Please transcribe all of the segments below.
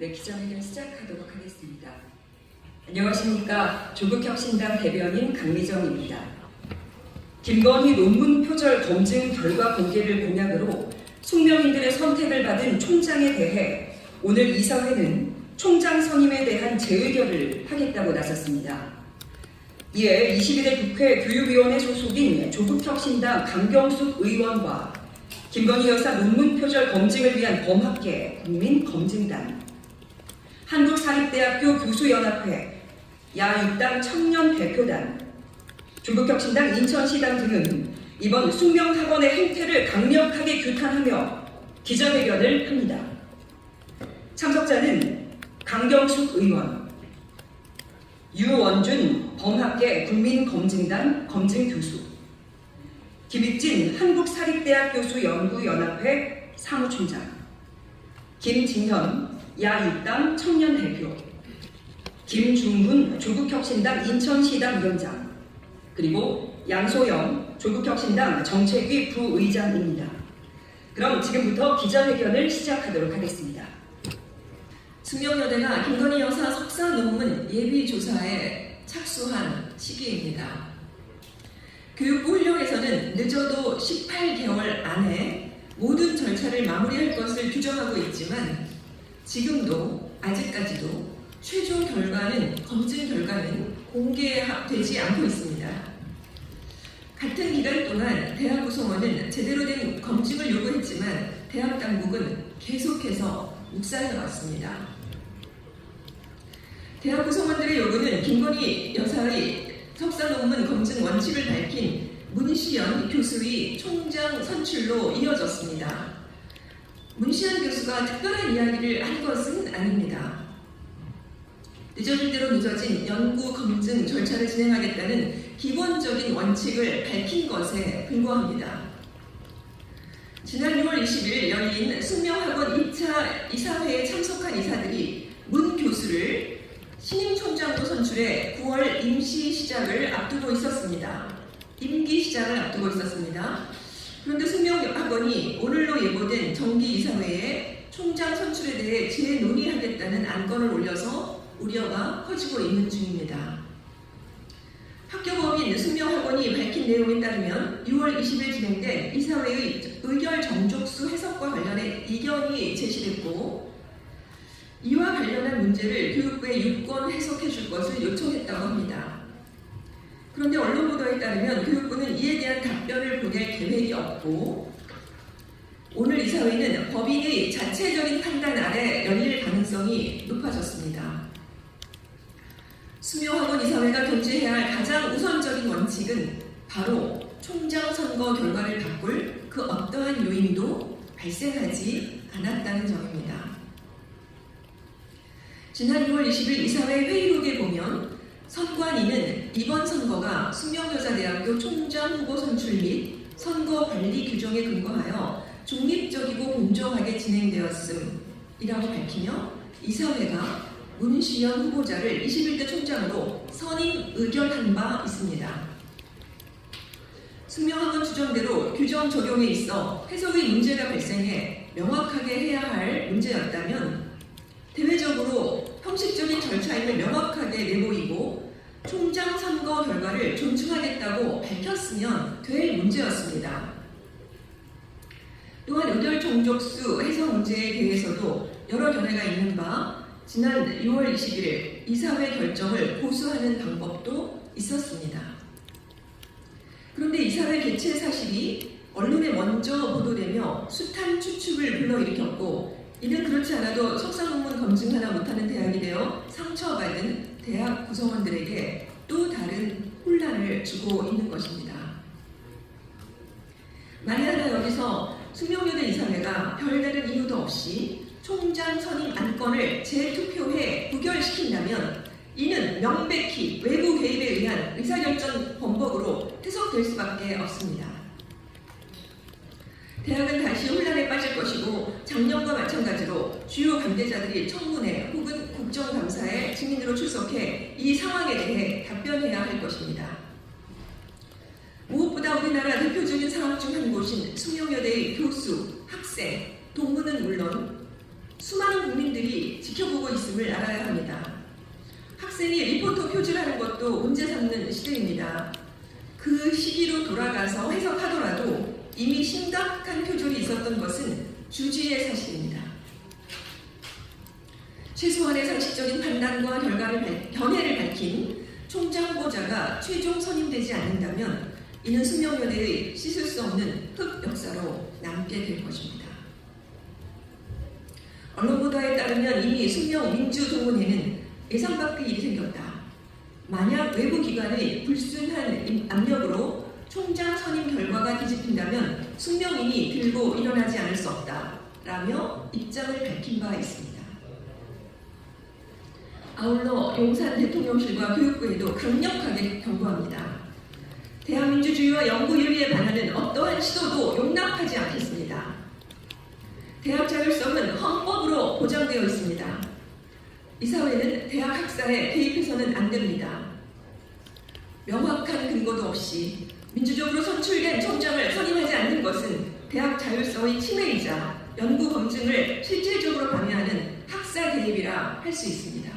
네, 기자회견 시작하도록 하겠습니다. 안녕하십니까. 조국혁신당 대변인 강미정입니다. 김건희 논문 표절 검증 결과 공개를 공약으로 숙명인들의 선택을 받은 총장에 대해 오늘 이사회는 총장 선임에 대한 재의결을 하겠다고 나섰습니다. 이에 21대 국회 교육위원회 소속인 조국혁신당 강경숙 의원과 김건희 여사 논문 표절 검증을 위한 범학계 국민검증단 한국사립대학교 교수연합회 야육당 청년대표단 조국혁신당 인천시당 등은 이번 숙명학원의 행태를 강력하게 규탄하며 기자회견을 합니다. 참석자는 강경숙 의원, 유원준 범학계 국민검증단 검증교수, 김익진 한국사립대학 교수 연구연합회 사무총장, 김진현 야육당 청년대표, 김중훈 조국혁신당 인천시당 위원장, 그리고 양소영 조국혁신당 정책위 부의장입니다. 그럼 지금부터 기자회견을 시작하도록 하겠습니다. 숙명여대가 김건희 여사 석사 논문 예비 조사에 착수한 시기입니다. 교육부 훈령에서는 늦어도 18개월 안에 모든 절차를 마무리할 것을 규정하고 있지만 지금도 아직까지도 최종 결과는 검증 결과는 공개되지 않고 있습니다. 같은 기간 동안 대학 구성원은 제대로 된 검증을 요구했지만 대학 당국은 계속해서 묵살해 왔습니다. 대학 구성원들의 요구는 김건희 여사의 석사 논문 검증 원칙을 밝힌 문시연 교수의 총장 선출로 이어졌습니다. 문시연 교수가 특별한 이야기를 한 것은 아닙니다. 늦어질 대로 늦어진 연구 검증 절차를 진행하겠다는 기본적인 원칙을 밝힌 것에 불과합니다. 지난 6월 20일 열린 숙명학원 2차 이사회에 참석한 이사들이 문 교수를 신임 총장으로 선출해 9월 임시 시작을 앞두고 있었습니다. 임기 시작을 앞두고 있었습니다. 그런데 숙명학원이 오늘로 예고된 정기 이사회에 총장 선출에 대해 재논의하겠다는 안건을 올려서 우려가 커지고 있는 중입니다. 학교법인 숙명학원이 밝힌 내용에 따르면 6월 20일 진행된 이사회의 의결 정족수 해석과 관련해 이견이 제시됐고 이와 관련한 문제를 교육부에 유권 해석해 줄 것을 요청했다고 합니다. 그런데 언론 보도에 따르면 교육부는 이에 대한 답변을 보낼 계획이 없고 오늘 이 사회는 법인의 자체적인 판단 아래 열릴 가능성이 높아졌습니다. 수명학원 이사회가 견지해야 할 가장 우선적인 원칙은 바로 총장 선거 결과를 바꿀 그 어떠한 요인도 발생하지 않았다는 점입니다. 지난 6월 20일 이사회 회의록에 보면 선관위는 이번 선거가 숙명여자대학교 총장 후보 선출 및 선거 관리 규정에 근거하여 중립적이고 공정하게 진행되었음이라고 밝히며 이사회가 문시연 후보자를 21대 총장으로 선임 의결한 바 있습니다. 숙명학원 주장대로 규정 적용에 있어 해석의 문제가 발생해 명확하게 해야 할 문제였다면 대외적으로 형식적인 절차임을 명확하게 내보이고 총장 선거 결과를 존중하겠다고 밝혔으면 될 문제였습니다. 또한 의결 종족수 해석 문제에 대해서도 여러 견해가 있는 바 지난 6월 21일 이사회 결정을 고수하는 방법도 있었습니다. 그런데 이사회 개최 사실이 언론에 먼저 보도되며 숱한 추측을 불러일으켰고 이는 그렇지 않아도 석사 논문 검증 하나 못하는 대학이 되어 상처받은 대학 구성원들에게 또 다른 혼란을 주고 있는 것입니다. 만약에 여기서 숙명여대 이사회가 별다른 이유도 없이 총장 선임 안건을 재투표해 부결시킨다면 이는 명백히 외부 개입에 의한 의사결정 범벅으로 해석될 수밖에 없습니다. 대학은 다시 혼란에 빠질 것이고 작년과 마찬가지로 주요 관계자들이 청문회 혹은 국정감사에 증인으로 출석해 이 상황에 대해 답변해야 할 것입니다. 무엇보다 우리나라 대표적인 상황 중한 곳인 숙명여대의 교수, 학생, 동문은 물론 수많은 국민들이 지켜보고 있음을 알아야 합니다. 학생이 리포터 표준하는 것도 문제 삼는 시대입니다. 그 시기로 돌아가서 해석하더라도 이미 심각한 표절이 있었던 것은 주지의 사실입니다. 최소한의 상식적인 판단과 결과를 밝, 견해를 밝힌 총장 후보자가 최종 선임되지 않는다면 이는 숙명여대의 씻을 수 없는 흑 역사로 남게 될 것입니다. 언론 보도에 따르면 이미 숙명 민주동원회는 예상 밖의 일이 생겼다. 만약 외부 기관의 불순한 압력으로 총장 선임 결과가 뒤집힌다면 숙명인이 들고 일어나지 않을 수 없다. 라며 입장을 밝힌 바 있습니다. 아울러 용산 대통령실과 교육부에도 강력하게 경고합니다. 대한민주주의와 연구윤리에 반하는 어떠한 시도도 용납하지 않겠습니다. 대학 자율성은 헌법으로 보장되어 있습니다. 이 사회는 대학 학사에 개입해서는 안 됩니다. 명확한 근거도 없이 민주적으로 선출된 총장을 선임하지 않는 것은 대학 자율성의 침해이자 연구 검증을 실질적으로 방해하는 학사 개입이라 할 수 있습니다.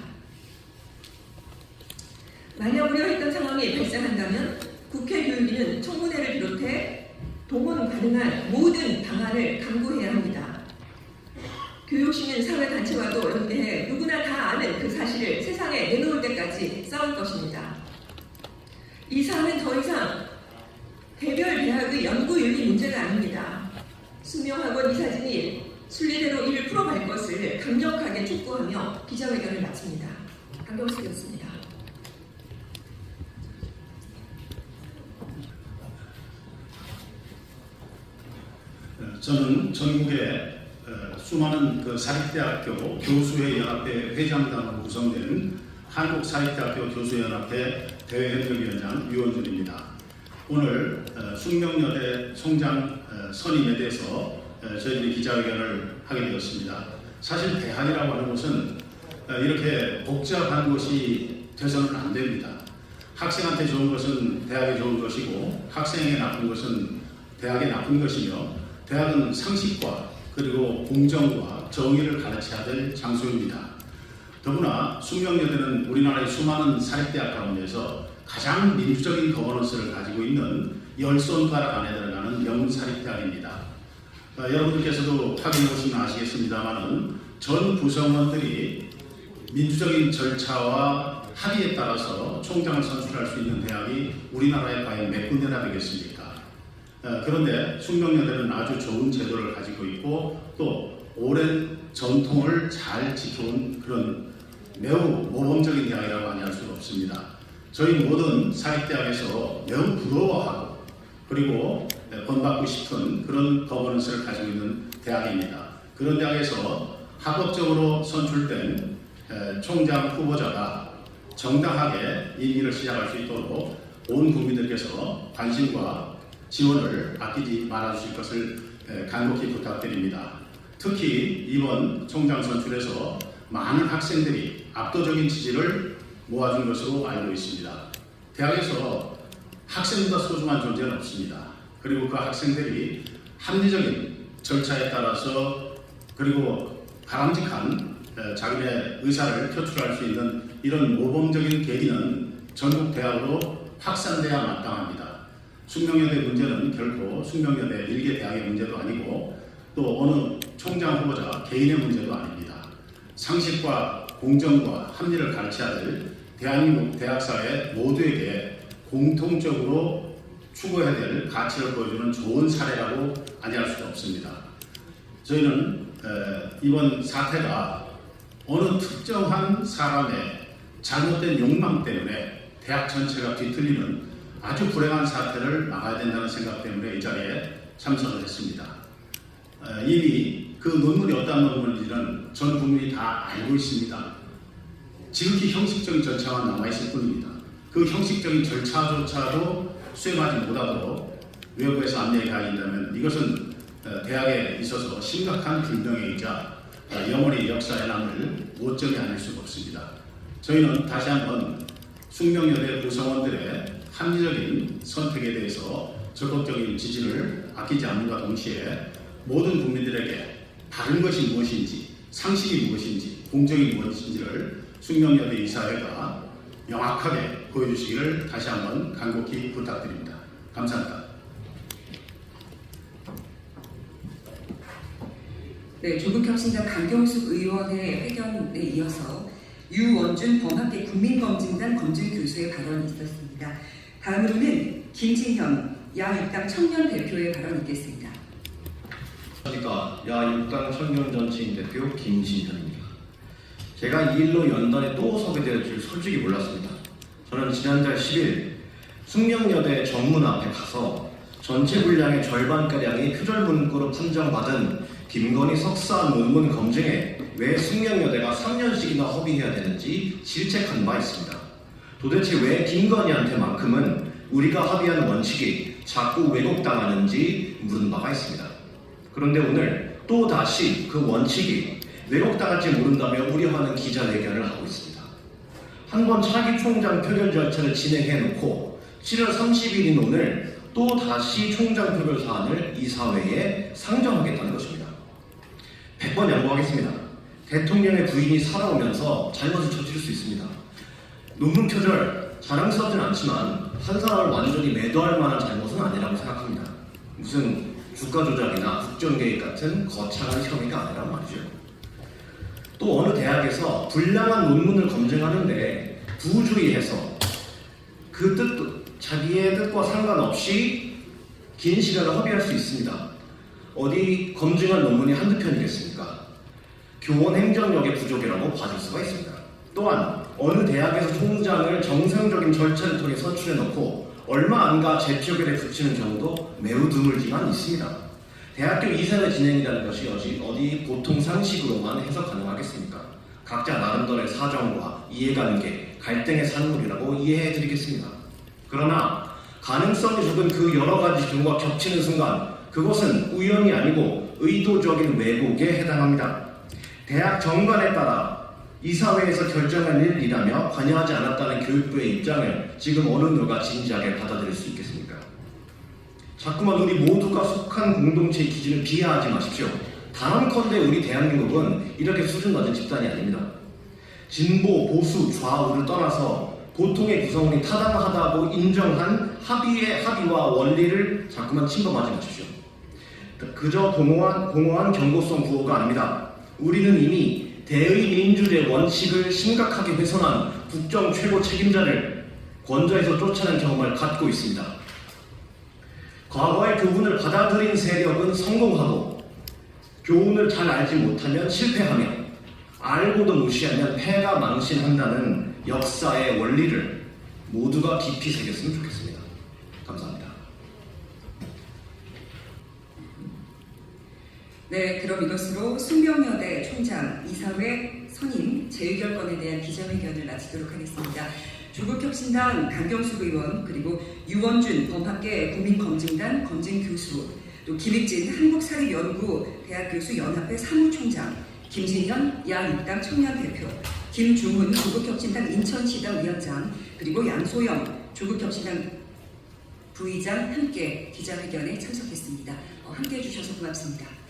만약 우려했던 상황이 발생한다면 국회 교육위는 청문회를 비롯해 동원 가능한 모든 방안을 강구해야 합니다. 교육시민 사회단체와도 연대해 누구나 다 아는 그 사실을 세상에 내놓을 때까지 싸울 것입니다. 이 사안은 더 이상 개별 대학의 연구윤리 문제가 아닙니다. 수명학원 이사진이 순리대로 이를 풀어갈 것을 강력하게 촉구하며 기자회견을 마칩니다. 강경수였습니다. 어, 저는 전국의 어, 수많은 그 사립대학교 교수회 연합회 회장단으로 구성된 한국사립대학교 교수연합회 대외협력위원장 유원준입니다. 오늘 어, 숙명여대 총장 어, 선임에 대해서 어, 저희들이 기자회견을 하게 되었습니다. 사실 대학이라고 하는 어, 이렇게 복잡한 것이 돼서는 안 됩니다. 학생한테 좋은 것은 대학에 좋은 것이고 학생에게 나쁜 것은 대학에 나쁜 것이며 대학은 상식과 그리고 공정과 정의를 가르쳐야 될 장소입니다. 더구나 숙명여대는 우리나라의 수많은 사립대학 가운데서 가장 민주적인 거버넌스를 가지고 있는 열 손가락 안에 들어가는 명사립대학입니다. 어, 여러분들께서도 확인해 보시면 아시겠습니다만은 전 구성원들이 민주적인 절차와 합의에 따라서 총장을 선출할 수 있는 대학이 우리나라에 과연 몇 군데나 되겠습니까? 어, 그런데 숙명여대는 아주 좋은 제도를 가지고 있고 또 오랜 전통을 잘 지켜온 그런 매우 모범적인 대학이라고 아니할 수가 없습니다. 저희 모든 사립대학에서 매우 부러워하고 그리고 본받고 싶은 그런 거버넌스를 가지고 있는 대학입니다. 그런 대학에서 합법적으로 선출된 에, 총장 후보자가 정당하게 임기를 시작할 수 있도록 온 국민들께서 관심과 지원을 아끼지 말아주실 것을 에, 간곡히 부탁드립니다. 특히 이번 총장 선출에서 많은 학생들이 압도적인 지지를 모아준 것으로 알고 있습니다. 대학에서 학생보다 소중한 존재는 없습니다. 그리고 그 학생들이 합리적인 절차에 따라서 그리고 바람직한 에, 자기의 의사를 표출할 수 있는 이런 모범적인 계기는 전국 대학으로 확산돼야 마땅합니다. 숙명여대 문제는 결코 숙명여대 일개 대학의 문제도 아니고 또 어느 총장 후보자 개인의 문제도 아닙니다. 상식과 공정과 합리를 가르쳐야 될 대한민국 대학사회 모두에게 공통적으로 추구해야 될 가치를 보여주는 좋은 사례라고 아니할 수가 없습니다. 저희는 에, 이번 사태가 어느 특정한 사람의 잘못된 욕망 때문에 대학 전체가 뒤틀리는 아주 불행한 사태를 막아야 된다는 생각 때문에 이 자리에 참석을 했습니다. 에, 이미 그 논문이 어떤 논문인지는 전 국민이 다 알고 있습니다. 지극히 형식적인 절차만 남아있을 뿐입니다. 그 형식적인 절차조차도 수행하지 못하도록 외부에서 안내가 있다면 이것은 어, 대학에 있어서 심각한 불명예이자 어, 영원히 역사에 남을 오점이 아닐 수가 없습니다. 저희는 다시 한번 숙명여대 구성원들의 합리적인 선택에 대해서 적극적인 지지를 아끼지 않는과 동시에 모든 국민들에게 바른 것이 무엇인지 상식이 무엇인지 공정이 무엇인지를 숙명여대 이사회가 명확하게 보여주시기를 다시 한번 간곡히 부탁드립니다. 감사합니다. 네, 조국혁신당 강경숙 의원의 회견에 이어서 유원준 범학계 국민검증단 검증교수의 발언이 있었습니다. 다음으로는 김진현 야육당 청년 대표의 발언이 있겠습니다. 안녕하십니까. 야육당 청년정치인 대표 김진현입니다. 제가 이 일로 연단에 또 서게 될 줄 솔직히 몰랐습니다. 저는 지난달 10일 숙명여대 정문 앞에 가서 전체 분량의 절반가량이 표절 문구로 판정받은 김건희 석사 논문 검증에 왜 숙명여대가 3년씩이나 허비해야 되는지 질책한 바 있습니다. 도대체 왜 김건희한테만큼은 우리가 합의하는 원칙이 자꾸 왜곡당하는지 물은 바가 있습니다. 그런데 오늘 또 다시 그 원칙이 왜곡당할지 모른다며 우려하는 기자회견을 하고 있습니다. 한 번 차기 총장 표결 절차를 진행해 놓고 7월 30일인 오늘 또 다시 총장 표결 사안을 이 사회에 상정하겠다는 것입니다. 100번 양보하겠습니다. 대통령의 부인이 살아오면서 잘못을 저지를 수 있습니다. 논문 표절 자랑스럽진 않지만 한 사람을 완전히 매도할 만한 잘못은 아니라고 생각합니다. 무슨 주가 조작이나 국정 개입 같은 거창한 혐의가 아니란 말이죠. 또 어느 대학에서 불량한 논문을 검증하는데 부주의해서 그 뜻, 자기의 뜻과 상관없이 긴 시간을 허비할 수 있습니다. 어디 검증한 논문이 한두 편이겠습니까? 교원 행정력의 부족이라고 봐줄 수가 있습니다. 또한 어느 대학에서 총장을 정상적인 절차를 통해 선출해 놓고 얼마 안가 재표결에 붙이는 경우도 매우 드물지만 있습니다. 대학교 이사회 진행이라는 것이 어디, 보통 상식으로만 해석 가능하겠습니까? 각자 나름대로의 사정과 이해관계, 갈등의 산물이라고 이해해 드리겠습니다. 그러나 가능성이 적은 그 여러 가지 경우가 겹치는 순간 그것은 우연이 아니고 의도적인 왜곡에 해당합니다. 대학 정관에 따라 이사회에서 결정한 일이라며 관여하지 않았다는 교육부의 입장을 지금 어느 누가 진지하게 받아들일 수 있겠습니까? 자꾸만 우리 모두가 속한 공동체의 기준을 비하하지 마십시오. 단언컨대 우리 대한민국은 이렇게 수준 낮은 집단이 아닙니다. 진보, 보수, 좌우를 떠나서 보통의 구성원이 타당하다고 인정한 합의의 합의와 원리를 자꾸만 침범하지 마십시오. 그저 공허한, 공허한 경고성 구호가 아닙니다. 우리는 이미 대의 민주주의 원칙을 심각하게 훼손한 국정 최고 책임자를 권좌에서 쫓아낸 경험을 갖고 있습니다. 과거의 교훈을 받아들인 세력은 성공하고 교훈을 잘 알지 못하면 실패하며 알고도 무시하면 패가 망신한다는 역사의 원리를 모두가 깊이 새겼으면 좋겠습니다. 감사합니다. 네, 그럼 이것으로 숙명여대 총장 이사회 선임 재의결권에 대한 기자회견을 마치도록 하겠습니다. 조국혁신당 강경숙 의원 그리고 유원준 범학계 국민검증단 검증교수 또 김익진 한국사립연구 대학 교수 연합회 사무총장 김진현 야육당 청년 대표 김중훈 조국혁신당 인천시당 위원장 그리고 양소영 조국혁신당 부의장 함께 기자회견에 참석했습니다. 어, 함께 해 주셔서 고맙습니다.